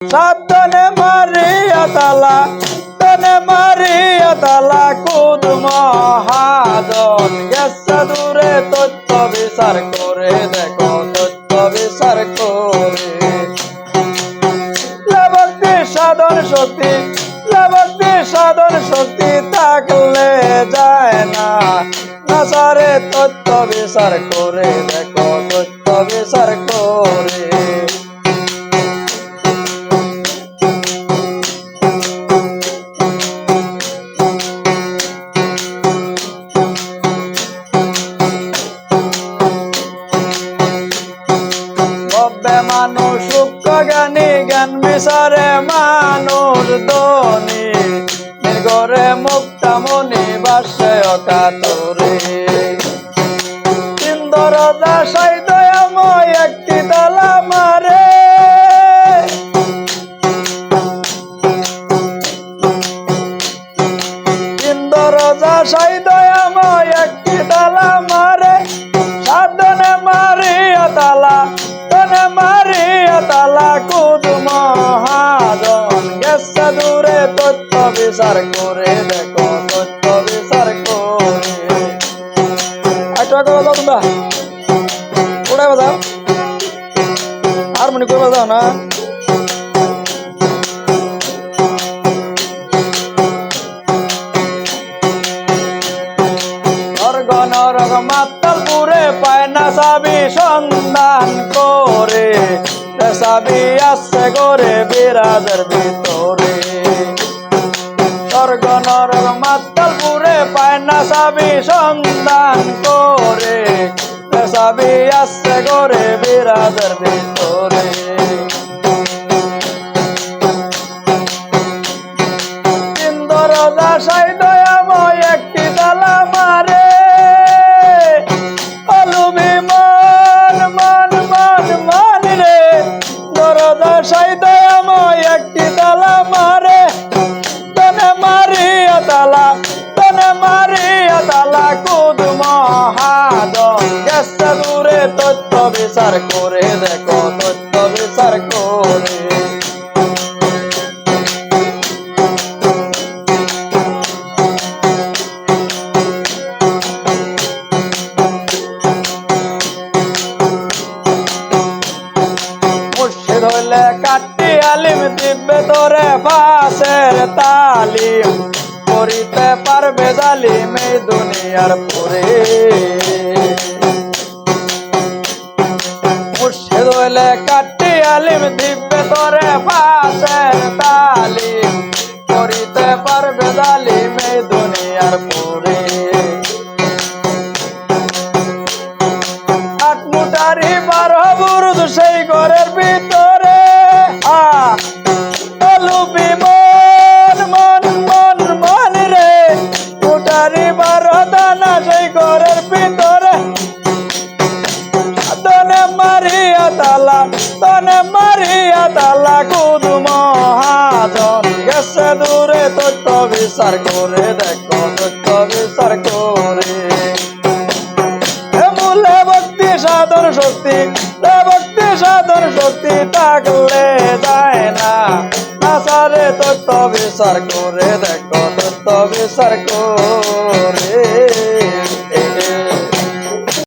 সাতনে মারিয়া তালা তনে মারিয়া তালা কুদ মহাজন গেছে দূরে, তথ্য বিচার করে দেখো, তথ্য বিচার করে। লাভক্তি সাধন শক্তি লাভক্তি সাধন শক্তি থাকলে যায় না। নাসারে তথ্য বিচার করে দেখো, তথ্য বিচার করে জ্ঞান বিচারে মানুষ ধনী। নির্গরে মুক্তামণি বাসে অকাতরে। ইন্দর দাসাই দয়াময় একটি তালা মারে। ইন্দর দাসাই দয়াময় একটি তালা মারে। সাধনে মারিয়া তালা তনে মারিয়া তালা বিচার করে দেখো তথ্য বিচার করে তোমরা বাজাও হারমোনি করে বাজাও না মাতাল পুরে পায় না সাবি সন্ধান করে সাবি আসছে করে বিরাজের ভিতরে স্বর্গ নরক মাতাল পায় না সাবি সন্তান করে। সাবি আসছে করে বিরাজের ভিতরে। বিচার করে দেখো তথ্য বিচার করে। কাটি আলিম দিব্যে তোরে ফাঁসের তালিম করিতে পারবে জালিম দুনিয়ার পরে। হইলে কাটি আলিম, দিব্যে তোরে ফাঁসের তালিম করিতে পারবে জালিম এই দুনিয়ার পরে। আটমুটারি বারো বুরুদ সেই ঘরের ভিতরে তালা তনে মারিয়া তালা কুদ মহাজন। গেছে দূরে তথ্য বিচার করে, দেখো তথ্য বিচার করে। মূলে ভক্তি সাধন শক্তি ভক্তি সাধন শক্তি থাকলে যায় না। নাসারে তত্ত্ব বিচার করে, দেখো তত্ত্ব বিচার করে।